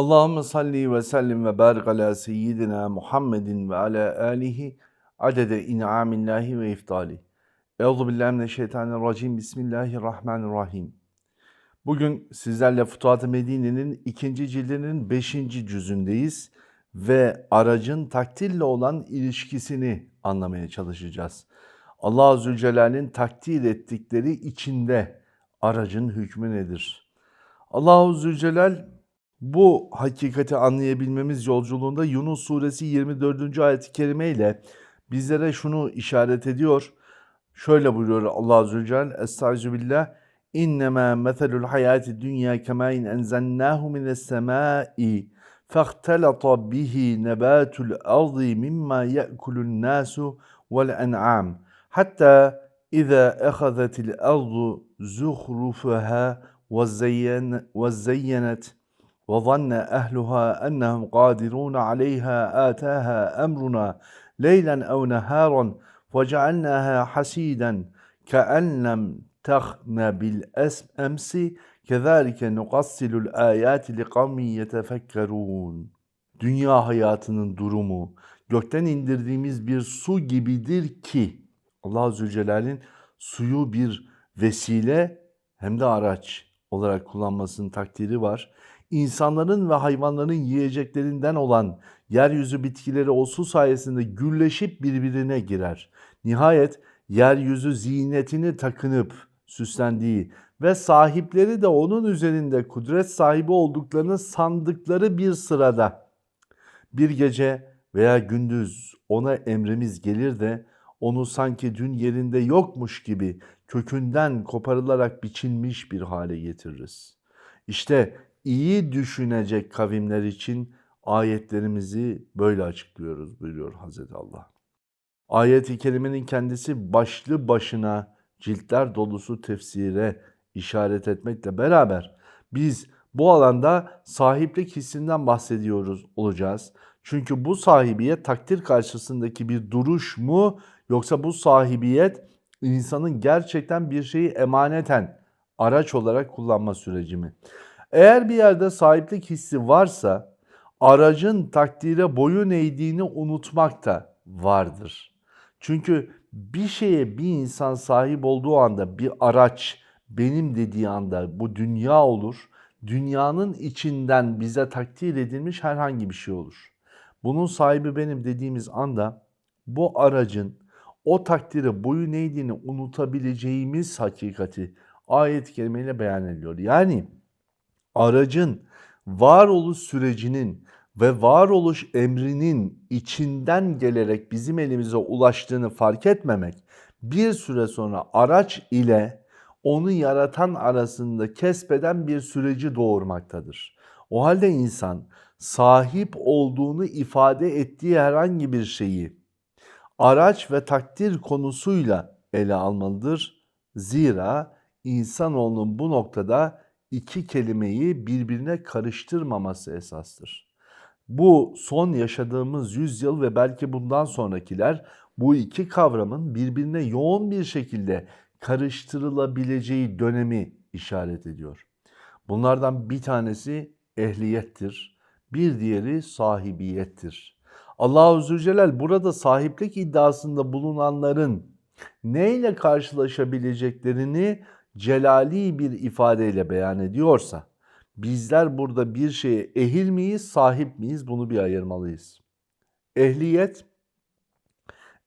Allahümme salli ve sellim ve barik ala seyyidina Muhammedin ve ala alihi adede in'amillahi ve iftali. Euzu billahi mineşşeytanirracim. Bismillahirrahmanirrahim. Bugün sizlerle Futuhat-ı Medine'nin ikinci cildinin beşinci cüzündeyiz ve aracın takdirle olan ilişkisini anlamaya çalışacağız. Allah Zülcelal'in takdir ettikleri içinde aracın hükmü nedir? Allahu Zülcelal bu hakikati anlayabilmemiz yolculuğunda Yunus suresi 24. ayet-i kerime ile bizlere şunu işaret ediyor. Şöyle buyuruyor Allah Zülcelal, Estaizu billah, İnnemâ meselul hayâti dünya kemâin enzennâhu mines semâi فاختلط به نبات الأرض مما يأكل الناس والأنعام حتى إذا أخذت الأرض زخرفها وزين وزينت وظن أهلها أنهم قادرون عليها آتاها أمرنا ليلا أو نهارا وجعلناها حسيدا كأن لم تغن بالأمس كذلك نقصل الآيات لقوم يتفكرون Dünya hayatının durumu gökten indirdiğimiz bir su gibidir ki Allah Zülcelal'in suyu bir vesile hem de araç olarak kullanmasının takdiri var. İnsanların ve hayvanların yiyeceklerinden olan yeryüzü bitkileri o su sayesinde gülleşip birbirine girer. Nihayet yeryüzü zinetini takınıp süslendiği ve sahipleri de onun üzerinde kudret sahibi olduklarını sandıkları bir sırada bir gece veya gündüz ona emrimiz gelir de onu sanki dün yerinde yokmuş gibi kökünden koparılarak biçilmiş bir hale getiririz. İşte iyi düşünecek kavimler için ayetlerimizi böyle açıklıyoruz buyuruyor Hazreti Allah. Ayet-i kerimenin kendisi başlı başına ciltler dolusu tefsire işaret etmekle beraber biz bu alanda sahiplik hissinden bahsediyoruz olacağız. Çünkü bu sahibiyet takdir karşısındaki bir duruş mu yoksa bu sahibiyet insanın gerçekten bir şeyi emaneten araç olarak kullanma süreci mi? Eğer bir yerde sahiplik hissi varsa aracın takdire boyun eğdiğini unutmak da vardır. Çünkü bir şeye bir insan sahip olduğu anda bir araç benim dediği anda bu dünya olur. Dünyanın içinden bize takdir edilmiş herhangi bir şey olur. Bunun sahibi benim dediğimiz anda bu aracın o takdire boyun eğdiğini unutabileceğimiz hakikati ayet-i beyan ediliyor. Yani aracın varoluş sürecinin ve varoluş emrinin içinden gelerek bizim elimize ulaştığını fark etmemek bir süre sonra araç ile onu yaratan arasında kesbeden bir süreci doğurmaktadır. O halde insan sahip olduğunu ifade ettiği herhangi bir şeyi araç ve takdir konusuyla ele almalıdır. Zira insanoğlunun bu noktada iki kelimeyi birbirine karıştırmaması esastır. Bu son yaşadığımız yüzyıl ve belki bundan sonrakiler bu iki kavramın birbirine yoğun bir şekilde karıştırılabileceği dönemi işaret ediyor. Bunlardan bir tanesi ehliyettir, bir diğeri sahibiyettir. Allahu Zülcelal burada sahiplik iddiasında bulunanların neyle karşılaşabileceklerini celali bir ifadeyle beyan ediyorsa, bizler burada bir şeye ehil miyiz, sahip miyiz bunu bir ayırmalıyız. Ehliyet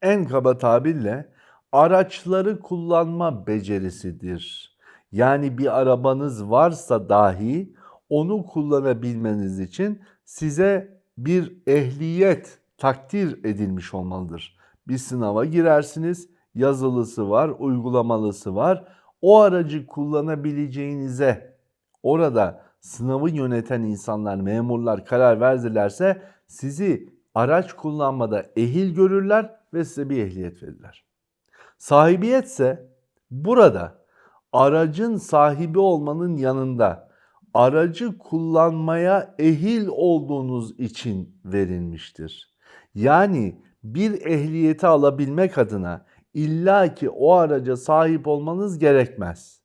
en kaba tabirle araçları kullanma becerisidir. Yani bir arabanız varsa dahi onu kullanabilmeniz için size bir ehliyet takdir edilmiş olmalıdır. Bir sınava girersiniz, yazılısı var, uygulamalısı var. O aracı kullanabileceğinize orada sınavı yöneten insanlar, memurlar karar verdilerse sizi araç kullanmada ehil görürler ve size bir ehliyet verirler. Sahibiyetse burada aracın sahibi olmanın yanında aracı kullanmaya ehil olduğunuz için verilmiştir. Yani bir ehliyeti alabilmek adına illa ki o araca sahip olmanız gerekmez.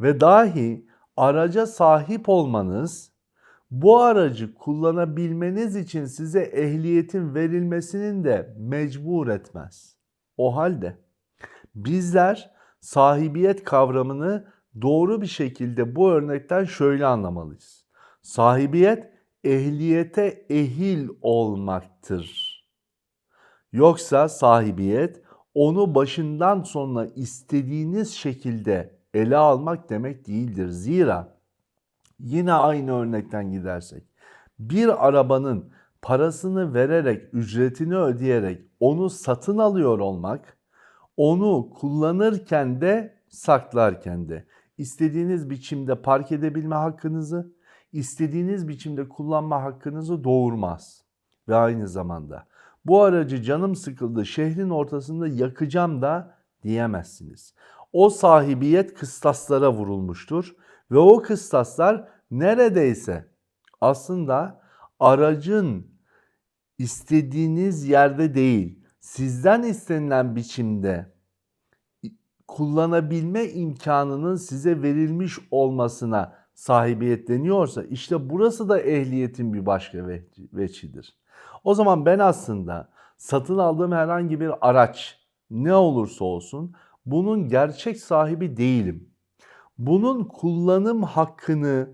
Ve dahi araca sahip olmanız Bu aracı kullanabilmeniz için size ehliyetin verilmesinin de mecbur etmez. O halde bizler sahibiyet kavramını doğru bir şekilde bu örnekten şöyle anlamalıyız. Sahibiyet ehliyete ehil olmaktır. Yoksa sahibiyet onu başından sonuna istediğiniz şekilde ele almak demek değildir. Zira yine aynı örnekten gidersek bir arabanın parasını vererek, ücretini ödeyerek onu satın alıyor olmak, onu kullanırken de saklarken de istediğiniz biçimde park edebilme hakkınızı, istediğiniz biçimde kullanma hakkınızı doğurmaz. Ve aynı zamanda bu aracı canım sıkıldı şehrin ortasında yakacağım da diyemezsiniz. O sahibiyet kıstaslara vurulmuştur ve o kıstaslar neredeyse aslında aracın istediğiniz yerde değil, sizden istenilen biçimde kullanabilme imkanının size verilmiş olmasına sahibiyet deniyorsa işte burası da ehliyetin bir başka ve- veçidir. O zaman ben aslında satın aldığım herhangi bir araç ne olursa olsun bunun gerçek sahibi değilim. Bunun kullanım hakkını,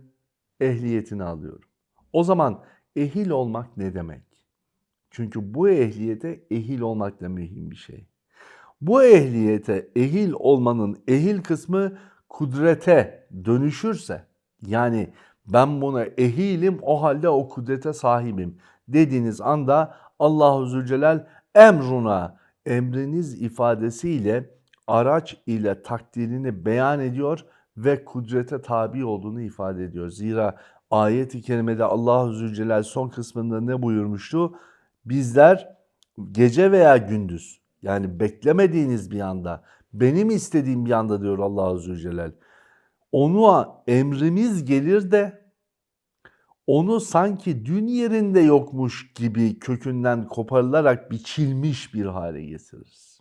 ehliyetini alıyorum. O zaman ehil olmak ne demek? Çünkü bu ehliyete ehil olmak da mühim bir şey. Bu ehliyete ehil olmanın ehil kısmı kudrete dönüşürse yani ben buna ehilim o halde o kudrete sahibim dediğiniz anda Allahu Zülcelal emruna emriniz ifadesiyle araç ile takdirini beyan ediyor ve kudrete tabi olduğunu ifade ediyor. Zira ayet-i kerimede Allahu Zülcelal son kısmında ne buyurmuştu? Bizler gece veya gündüz yani beklemediğiniz bir anda benim istediğim bir anda diyor Allahu Zülcelal. Onu emrimiz gelir de onu sanki dün yerinde yokmuş gibi kökünden koparılarak biçilmiş bir hale getiririz.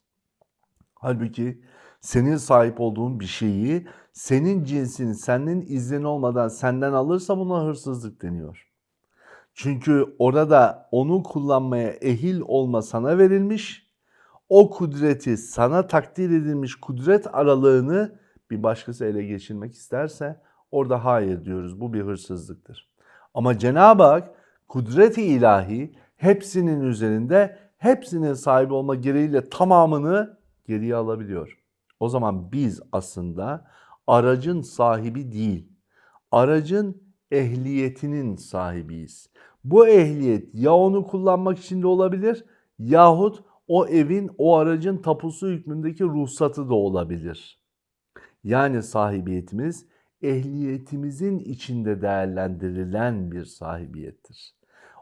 Halbuki senin sahip olduğun bir şeyi senin cinsin senin iznin olmadan senden alırsa buna hırsızlık deniyor. Çünkü orada onu kullanmaya ehil olma sana verilmiş. O kudreti sana takdir edilmiş kudret aralığını bir başkası ele geçirmek isterse orada hayır diyoruz. Bu bir hırsızlıktır. Ama Cenab-ı Hak kudreti ilahi hepsinin üzerinde hepsinin sahibi olma gereğiyle tamamını geriye alabiliyor. O zaman biz aslında aracın sahibi değil, aracın ehliyetinin sahibiyiz. Bu ehliyet ya onu kullanmak için de olabilir yahut o evin, o aracın tapusu hükmündeki ruhsatı da olabilir. Yani sahibiyetimiz ehliyetimizin içinde değerlendirilen bir sahibiyettir.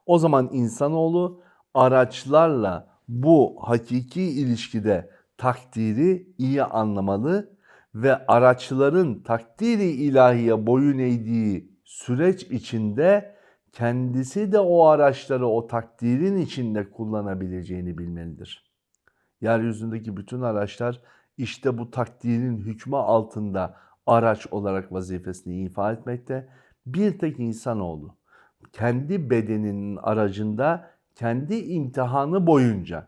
O zaman insanoğlu araçlarla bu hakiki ilişkide takdiri iyi anlamalı ve araçların takdiri ilahiye boyun eğdiği süreç içinde kendisi de o araçları o takdirin içinde kullanabileceğini bilmelidir. Yeryüzündeki bütün araçlar işte bu takdirin hükmü altında araç olarak vazifesini ifa etmekte. Bir tek insanoğlu kendi bedeninin aracında kendi imtihanı boyunca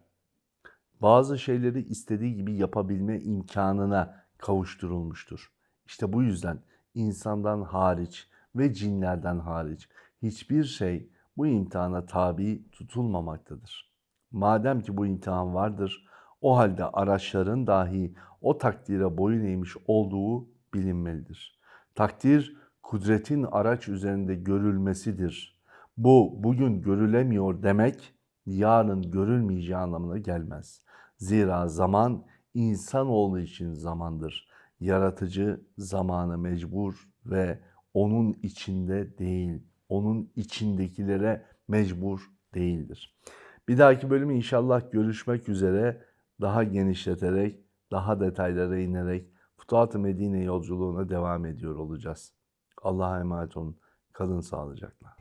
bazı şeyleri istediği gibi yapabilme imkanına kavuşturulmuştur. İşte bu yüzden insandan hariç ve cinlerden hariç hiçbir şey bu imtihana tabi tutulmamaktadır. Madem ki bu imtihan vardır, o halde araçların dahi o takdire boyun eğmiş olduğu bilinmelidir. Takdir kudretin araç üzerinde görülmesidir. Bu bugün görülemiyor demek yarın görülmeyeceği anlamına gelmez. Zira zaman insanoğlu için zamandır. Yaratıcı zamana mecbur ve onun içinde değil, onun içindekilere mecbur değildir. Bir dahaki bölüm inşallah görüşmek üzere daha genişleterek, daha detaylara inerek Futuhat-ı Medine yolculuğuna devam ediyor olacağız. Allah'a emanet olun. Kalın sağlıcakla.